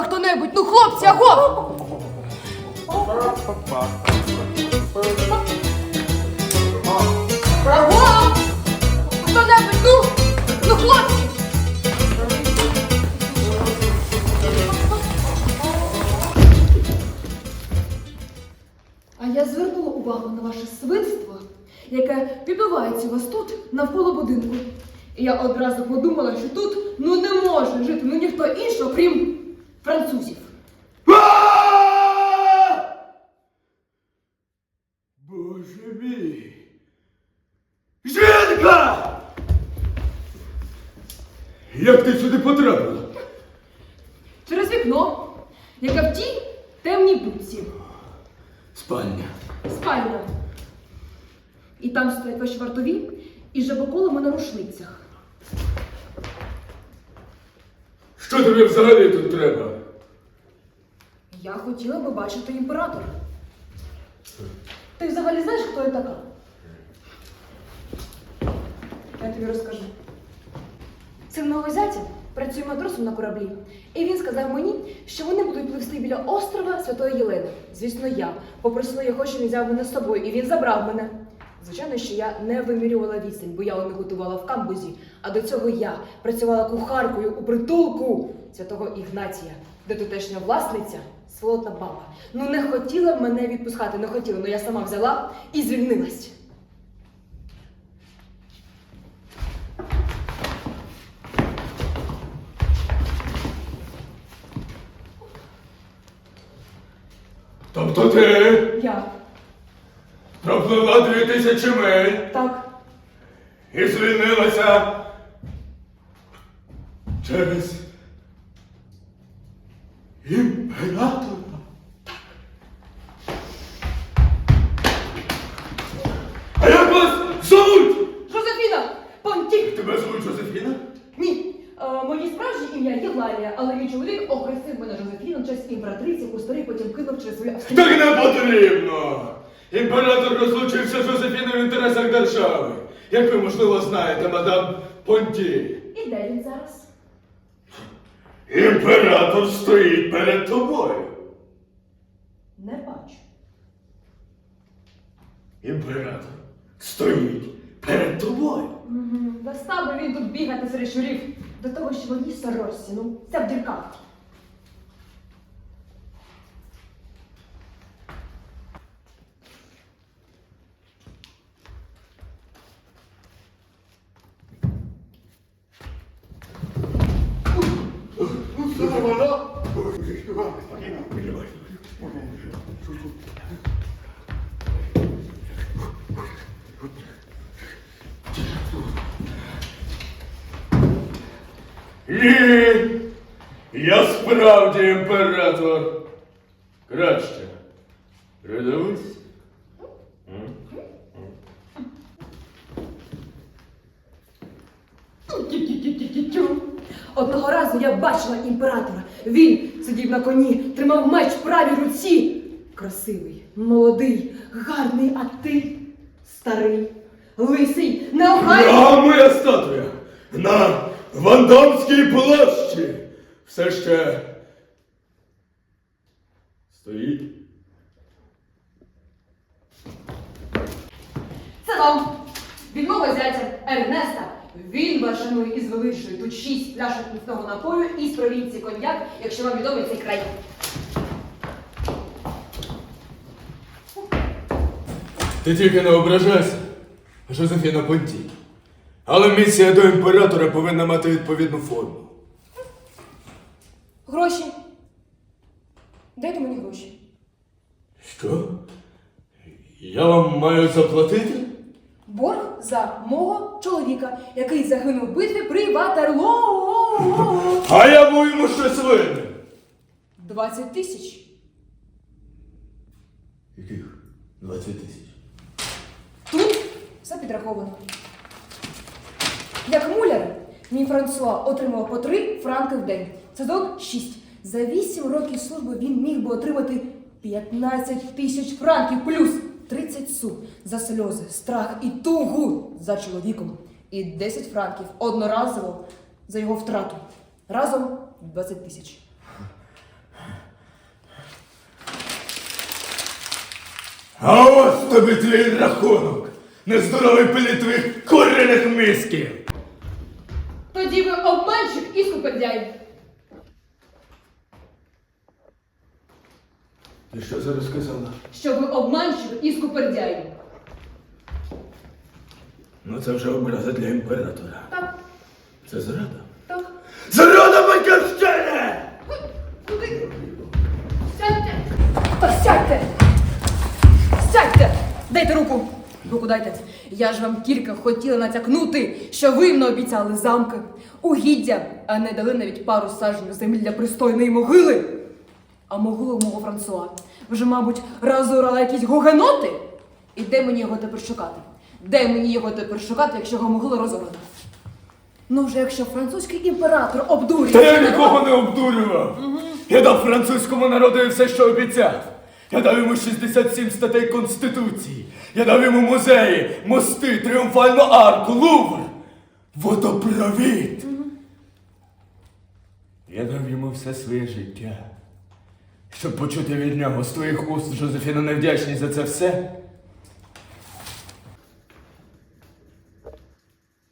ласка, хто-небудь, ну хлопці, аго! Аго! Хто-небудь, ну! Ну, хлопці! А я звернула увагу на ваше свинство, яке підбивається у вас тут навколо будинку. І я одразу подумала, що тут ну не може жити ну ніхто інший, окрім французів. Боже мій! Жінка! Як ти сюди потрапила? Через вікно, яке в тій темній будці, Спальня. спальня. І там стоять ваші вартові і жабоколами на рушницях. Тобі взагалі тут треба? Я хотіла би бачити імператора. Ти взагалі знаєш, хто я така? Я тобі розкажу. Син мого зятя працює матросом на кораблі, і він сказав мені, що вони будуть пливсти біля острова Святої Єлени. Звісно, я попросила його, щоб він взяв мене з собою, і він забрав мене. Звичайно, що я не вимірювала відстань, бо я не готувала в камбузі. А до цього я працювала кухаркою у притулку святого Ігнатія, де тутешня власниця сволотна баба. Ну не хотіла мене відпускати, не хотіла, але я сама взяла і звільнилась. Тобто ти Я пропливла дві тисячі миль так. і звільнилася через імператора. А як вас зовуть? Жозефіна! Понтік! Тебе звуть Жозефіна? Ні, е, моє справжнє ім'я Євлалія, але мій чоловік охрестив мене Жозефіна честь імператриці, яку старий потім кинув через свою австрійську. Так не потрібно! Імператор розлучився з Жозефіною в інтересах держави. Як ви, можливо, знаєте, мадам Понті. І де він зараз? Імператор стоїть перед тобою. Не бачу. Імператор стоїть перед тобою. Достав би він тут бігати серед щурів до того, що вони сорочці, ну, це в дірках. Ні, я справді імператор. Сидів на коні, тримав меч в правій руці. Красивий, молодий, гарний, а ти старий, лисий, неохайний. А моя статуя на Вандамській площі все ще стоїть. Це вам від мого зятя Ернеста. Він вас шанує і звеличує тут шість пляшок міцного напою із провінції коньяк, якщо вам відомий цей край. Ти тільки не ображайся, Жозефіна Понті. Але місія до імператора повинна мати відповідну форму. Гроші. Дайте мені гроші. Що? Я вам маю заплатити? Борг за мого чоловіка, який загинув в битві при Ватерлоо. А я йому щось винен. 20 тисяч. Яких 20 тисяч? Тут все підраховано. Як муляр, мій Франсуа отримав по 3 франки в день. Сезон 6. За 8 років служби він міг би отримати 15 тисяч франків плюс 30 су за сльози, страх і тугу за чоловіком, і 10 франків одноразово за його втрату. Разом 20 тисяч. А ось тобі твій рахунок, нездоровий пилі твоїх корених мисків. Тоді ви обманщик і супердяй. Ти що зараз сказала? Що ви обманщик і скупердяй. Ну це вже образа для імператора. Так, Це зрада. так. Зрада батьківщини! Куди? Сядьте! Та сядьте! Сядьте! Дайте руку! Руку дайте. Я ж вам тільки хотіла натякнути, що ви мене обіцяли замки, угіддя, а не дали навіть пару сажень землі для пристойної могили. А могилу мого Франсуа вже, мабуть, розорали якісь гугеноти? І де мені його тепер шукати? Де мені його тепер шукати, якщо його могила розорена? Ну вже якщо французький імператор обдурює. Та я нікого не обдурював. Я дав французькому народу все, що обіцяв. Я дав йому 67 статей Конституції. Я дав йому музеї, мости, тріумфальну арку, лувр, водопровід. Я дав йому все своє життя. Щоб почути від нього з твоїх уст, Жозефіна, невдячність за це все.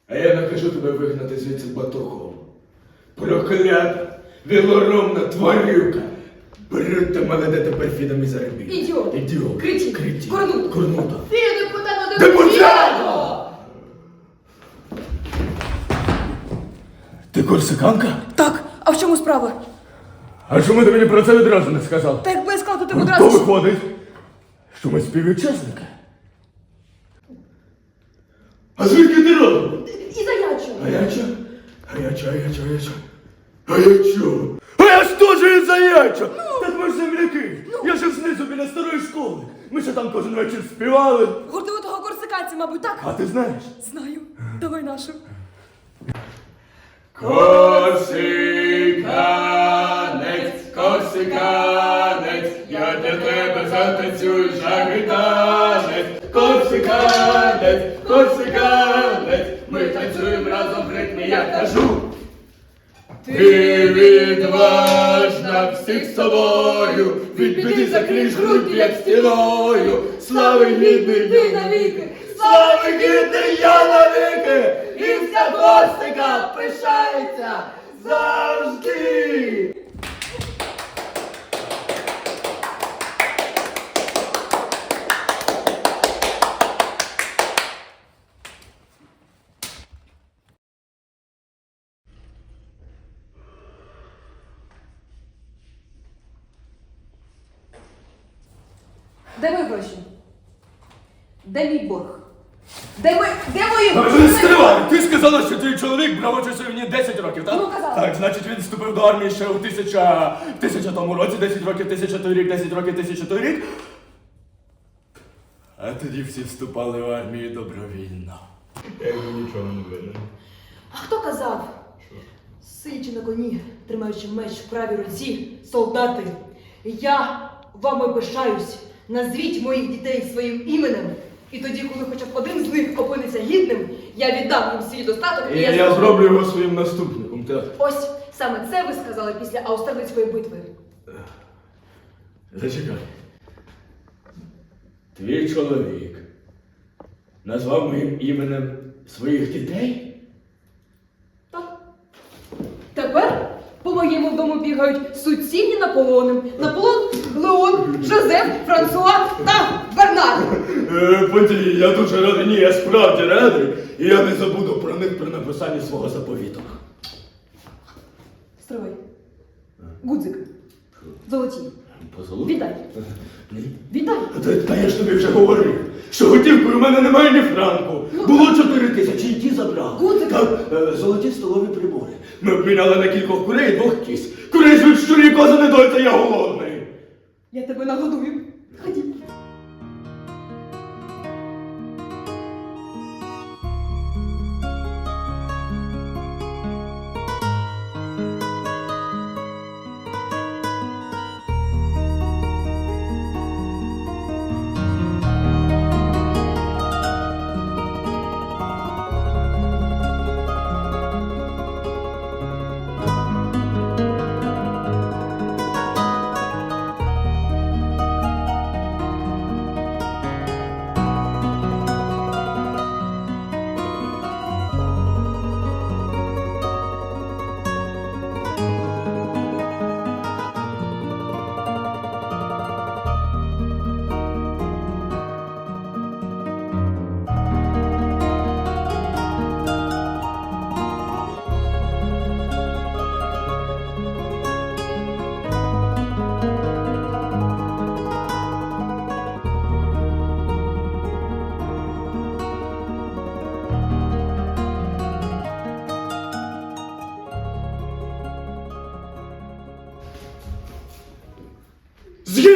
А я накажу тебе вигнати звідси батогом. Проклята, вілоромна тварюка. Брудьте молоде тепер фідом і заребі. Ідіот. Ідіот. Кретин. Кретин. Корнут. Корнута. Ти депутат Депутат! Ти корсиканка? Так, а в чому справа? А чому ти мені про це відразу не сказав? Та якби я сказала, то ти б То одразу. виходить, що ми співвітчизники. А звідки ти родом? І заячу. А я чо? А я чо, а я чо, а я чо? А я чо? А я ж теж із заяча! Так ми ж земляки! Я жив знизу біля старої школи. Ми ще там кожен вечір співали. Гордовитого корсиканця, мабуть, так? А ти знаєш? Знаю. Давай нашу. Корсиканець, корсиканець, я для тебе затанцюю жагитанець. Корсиканець, корсиканець, ми танцюємо разом в ритмі, я кажу. Ти відважна всіх собою, від біди грудь, як стіною, слави гідний ти слави гідний я навіки, і вся Корсика пишається завжди. Де мої гроші? Де мій борг? Де ми. Де мої гроші? Стривай! Ти сказала, що твій чоловік брав участь у війні 10 років, так? Ну, казала. Так, значить він вступив до армії ще у тисяча... тисяча тому році, 10 років, тисяча той рік, 10 років, тисяча той рік. А тоді всі вступали в армію добровільно. Я йому нічого не винен. А хто казав? Що? Сидячи на коні, тримаючи меч в правій руці, солдати, я вами пишаюсь. Назвіть моїх дітей своїм іменем. І тоді, коли хоча б один з них опиниться гідним, я віддам їм свій достаток. І я зроблю його своїм наступником, так. Ось саме це ви сказали після Аустерлицької битви. Зачекай. Твій чоловік назвав моїм іменем своїх дітей? Так. Тепер по моєму дому бігають суцільні Наполони. Наполон, Леон, Жозеф, Франсуа та Бернар. Е, я дуже радий, ні, я справді радий, і я не забуду про них при написанні свого заповіту. Стривай. Гудзик. Золоті. Віддай. Віддай. Та, та я ж тобі вже говорив, що готівкою в мене немає ні франку. Було чотири тисячі, і ті забрали. Гудзик. Так, е, золоті столові прибори. Ми обміняли на кількох курей і двох кіз. Курей звуть щурі, кози не дойте, я голодний. Я тебе нагодую.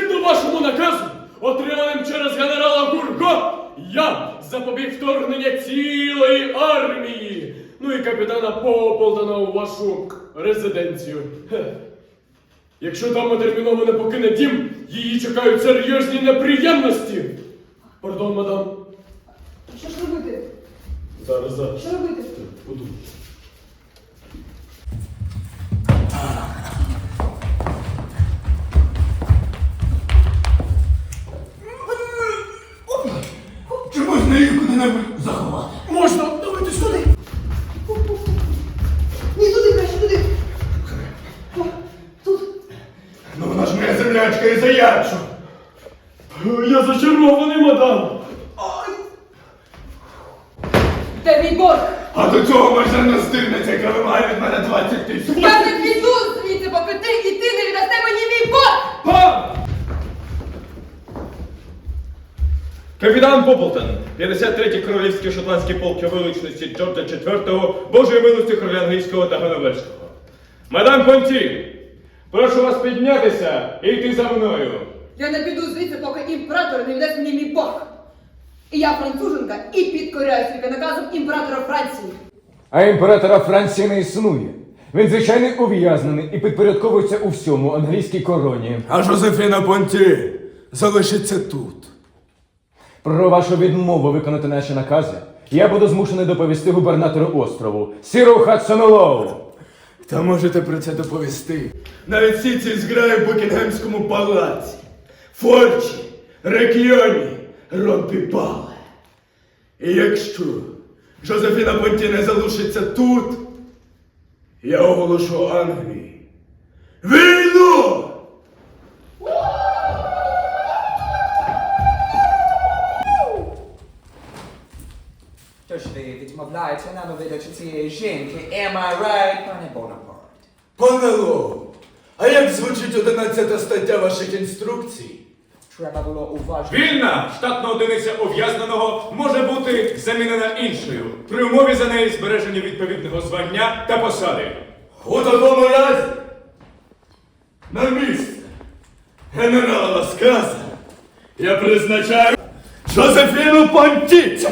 Ходім. наказом, отриманим через генерала Гурго, я запобіг вторгнення цілої армії. Ну і капітана Пополтона у вашу резиденцію. Хе. Якщо дама терміново не покине дім, її чекають серйозні неприємності. Пардон, мадам. Що ж робити? Зараз, зараз. Що робити? Подумай. Землячка. Я зачарований, мадам. Де мій борг? А до цього може не стигнеться, яка вимагає від мене 20 тисяч. Я не піду звідси, поки ти і ти не віддасте мені мій борг! Пан! Капітан Поплтон, 53-й королівський шотландський полк величності Джорджа IV, Божої милості короля англійського та Ганноверського. Мадам Понті, прошу вас піднятися і йти за мною. Я не піду звідси, поки імператор не віддасть мені мій борг. І я француженка і підкоряюсь тільки наказом імператора Франції. А імператора Франції не існує. Він звичайний ув'язнений і підпорядковується у всьому англійській короні. А Жозефіна Понті залишиться тут. Про вашу відмову виконати наші накази я буду змушений доповісти губернатору острову Сіру Хадсону Лоу. Та можете про це доповісти. Навіть всі ці зграї в Букінгемському палаці. Форчі, Рекйоні, Ромпіпале. І якщо Жозефіна Понті не залишиться тут, я оголошу Англії. Війну! Тож ви відмовляєте нам у видачі цієї жінки, am I right, пане Бонапарт? Пане Лоу, а як звучить 11 стаття ваших інструкцій? Треба було уважно. Вільна штатна одиниця ув'язненого може бути замінена іншою при умові за неї збереження відповідного звання та посади. У такому разі на місце генерала Ласказа я призначаю Жозефіну Понті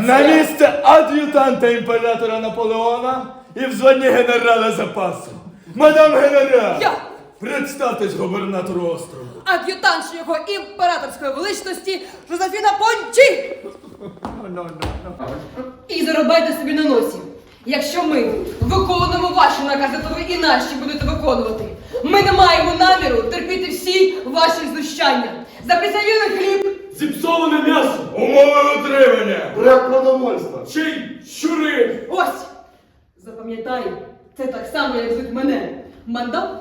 на місце ад'ютанта імператора Наполеона і в званні генерала запасу. Мадам генерал! Я! Представтесь губернатору острову. Ад'ютант його імператорської величності Жозефіна Пончі! І заробайте собі на носі. Якщо ми виконуємо ваші накази, то ви і наші будете виконувати. Ми не маємо наміру терпіти всі ваші знущання. За хліб Зіпсоване м'ясо! Умови утримання! Брак продовольства! Чий? Щури! Ось! Запам'ятай, це так само, як звуть мене.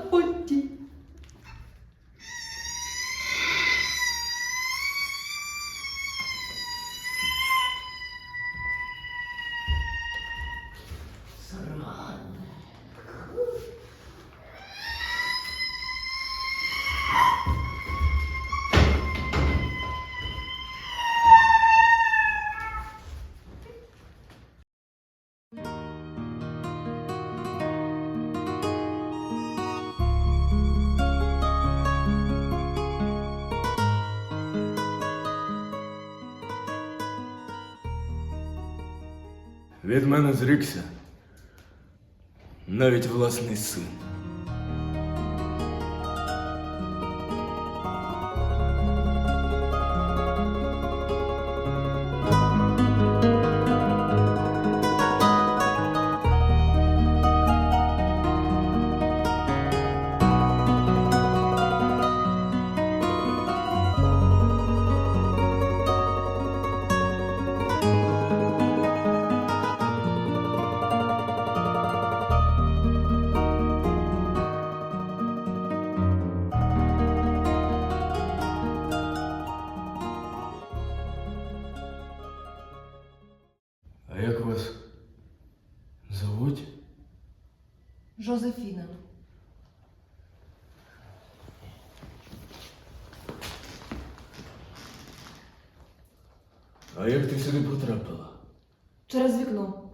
Понті. Від мене зрікся навіть власний син. А як ти сюди потрапила? Через вікно.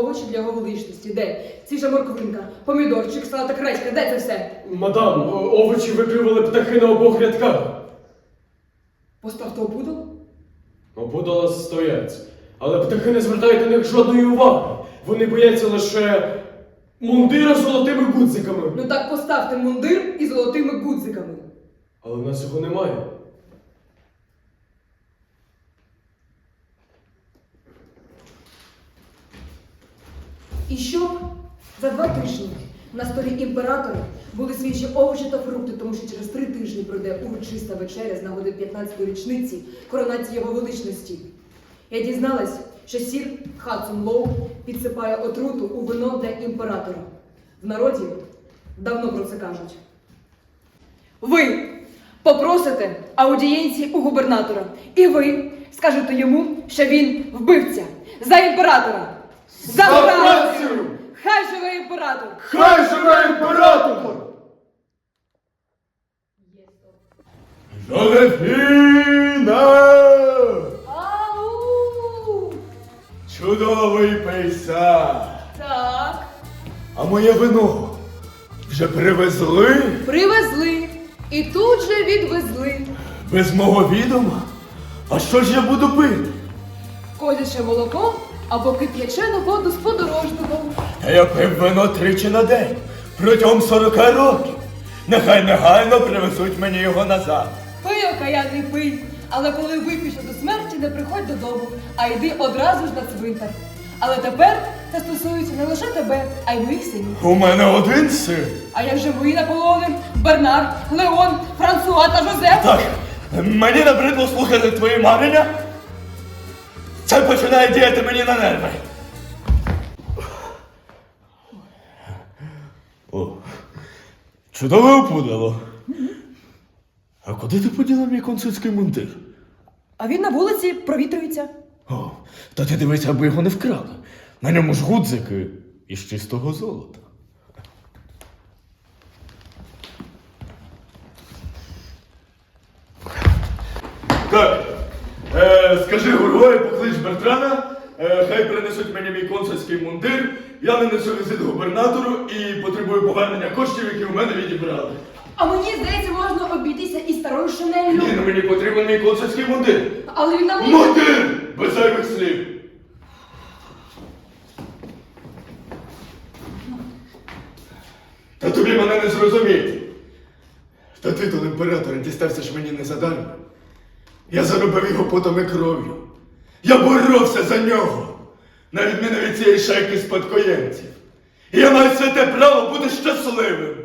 Овочі для його величності? Де свіжа морковинка, помідорчик, салатик, редька, де це все? Мадам, о- овочі викривали птахи на обох рядках. Поставте опудало? Опудала стоять. Але птахи не звертають на них жодної уваги. Вони бояться лише мундира з золотими гудзиками. Ну так поставте мундир із золотими гудзиками. Але в нас цього немає. І щоб за два тижні на столі імператора були свіжі овочі та фрукти, тому що через три тижні пройде урочиста вечеря з нагоди 15-ї річниці коронації його величності. Я дізналась, що сір Хадсон Лоу підсипає отруту у вино для імператора. В народі давно про це кажуть. Ви попросите аудієнції у губернатора, і ви скажете йому, що він вбивця за імператора. За Францію! Хай живе імператор! Хай живе імператор! Жозефіна! Ау! Чудовий пейсаж! Так, А моє вино вже привезли привезли і тут же відвезли. без мого відома? А що ж я буду пити? Козяче молоко або кип'ячену воду з подорожного. Та я пив вино тричі на день протягом 40 років. Нехай негайно привезуть мені його назад. Пий, окаянний пий, але коли вип'єш до смерті, не приходь додому, а йди одразу ж на цвинтар. Але тепер це стосується не лише тебе, а й моїх синів. У мене один син. А як же мої Наполеони, Бернар, Леон, Франсуа та Жозеф? Так, мені набридло слухати твої марення. Це починає діяти мені на нерви. О, чудове опудало. А куди ти поділа мій консульський мундир? А він на вулиці провітрюється. О, та ти дивися, аби його не вкрали. На ньому ж гудзики із чистого золота. Так, е, скажи Гургою, поклич Бертрана, е, хай принесуть мені мій консульський мундир. Я нанесу візит губернатору і потребую повернення коштів, які у мене відібрали. А мені здається, можна обійтися і старою шинелью. Ні, ну мені потрібен мій консульський мундир. Але він на вулиці. Мундир! Без зайвих слів. Та тобі мене не зрозуміти. Та титул імператора дістався ж мені не задарма. Я заробив його потом і кров'ю. Я боровся за нього, на відміну від цієї шайки спадкоємців. І я маю святе право бути щасливим.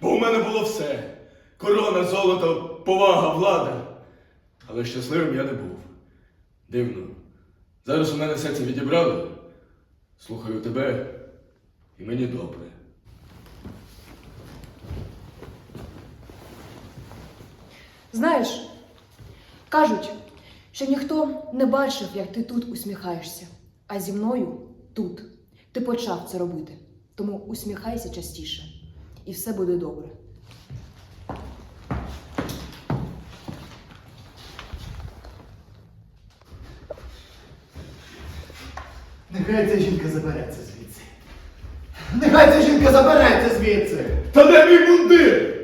Бо у мене було все: корона, золото, повага, влада. Але щасливим я не був. Дивно. Зараз у мене все це відібрали. Слухаю тебе, і мені добре. Знаєш, кажуть, що ніхто не бачив, як ти тут усміхаєшся, а зі мною тут. Ти почав це робити. Тому усміхайся частіше, і все буде добре. Нехай ця жінка забереться звідси. Нехай ця жінка забереться звідси. Та де мій мундир?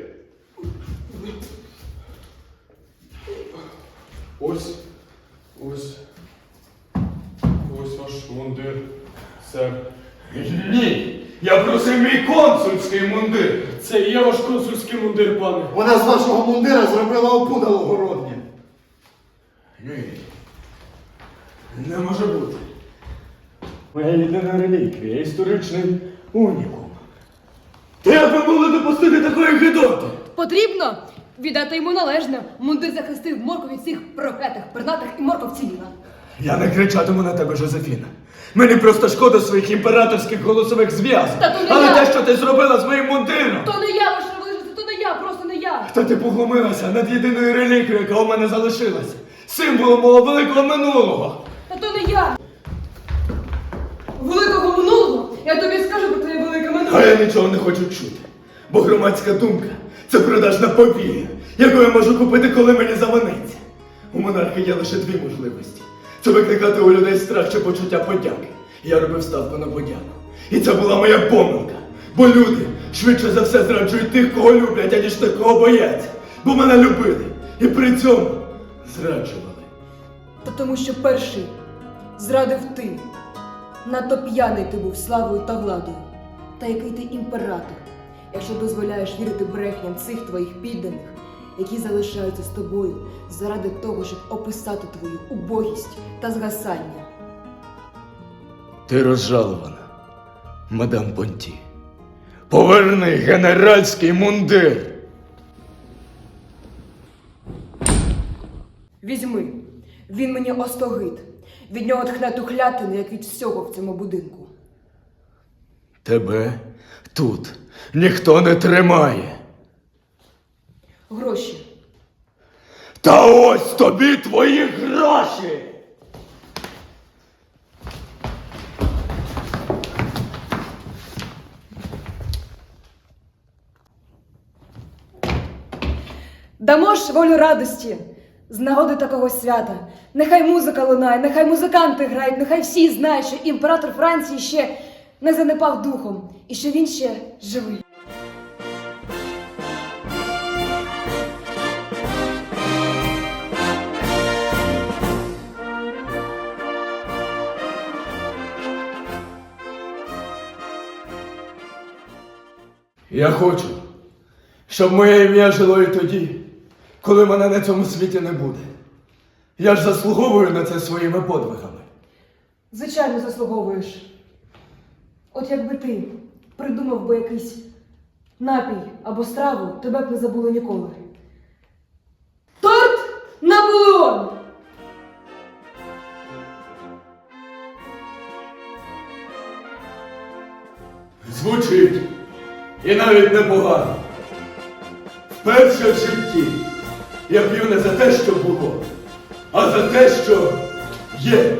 Сер. Ні. Я просив мій консульський мундир. Це і є ваш консульський мундир, пане. Вона з вашого мундира зробила опудало городнє. Ні. Не може бути. Моя єдина реліквія, історичний унікум. Ви могли допустити такої гидоти? Потрібно віддати йому належне. Мундир захистив морку від цих проклятих пернатих і морков ціліла. Я не кричатиму на тебе, Жозефіна. Мені просто шкода своїх імператорських голосових зв'язок. Та то не Але я. те, що ти зробила з моїм мундиром. То не я ваше величество, то не я, просто не я. Та ти поглумилася над єдиною реліквією, яка у мене залишилася. Символом мого великого минулого. Та то не я. Великого минулого я тобі скажу про твоє велике А я нічого не хочу чути. Бо громадська думка це продажна повія, яку я можу купити, коли мені заманеться. У монарха є лише дві можливості: це викликати у людей страх почуття подяки. Я робив ставку на подяку. І це була моя помилка. Бо люди швидше за все зраджують тих, кого люблять, аніж тих, кого бояться. Бо мене любили. І при цьому зраджували. Та тому, що перший зрадив ти. Надто п'яний ти був славою та владою. Та який ти імператор, якщо дозволяєш вірити брехням цих твоїх підданих, які залишаються з тобою заради того, щоб описати твою убогість та згасання. Ти розжалована, мадам Понті. Поверни генеральський мундир. Візьми, він мені остогид. Від нього тхне тухлятини, як від всього в цьому будинку. Тебе тут ніхто не тримає. Гроші. Та ось тобі твої гроші. Дамо ж волю радості з нагоди такого свята. Нехай музика лунає, нехай музиканти грають, нехай всі знають, що імператор Франції ще не занепав духом і що він ще живий. Я хочу, щоб моє ім'я жило і тоді, коли мене на цьому світі не буде. Я ж заслуговую на це своїми подвигами. Звичайно, заслуговуєш. От якби ти придумав би якийсь напій або страву, тебе б не забули ніколи. Торт Наполеон! Звучить і навіть непогано. Вперше в житті я п'ю не за те, що було, а за те, що є.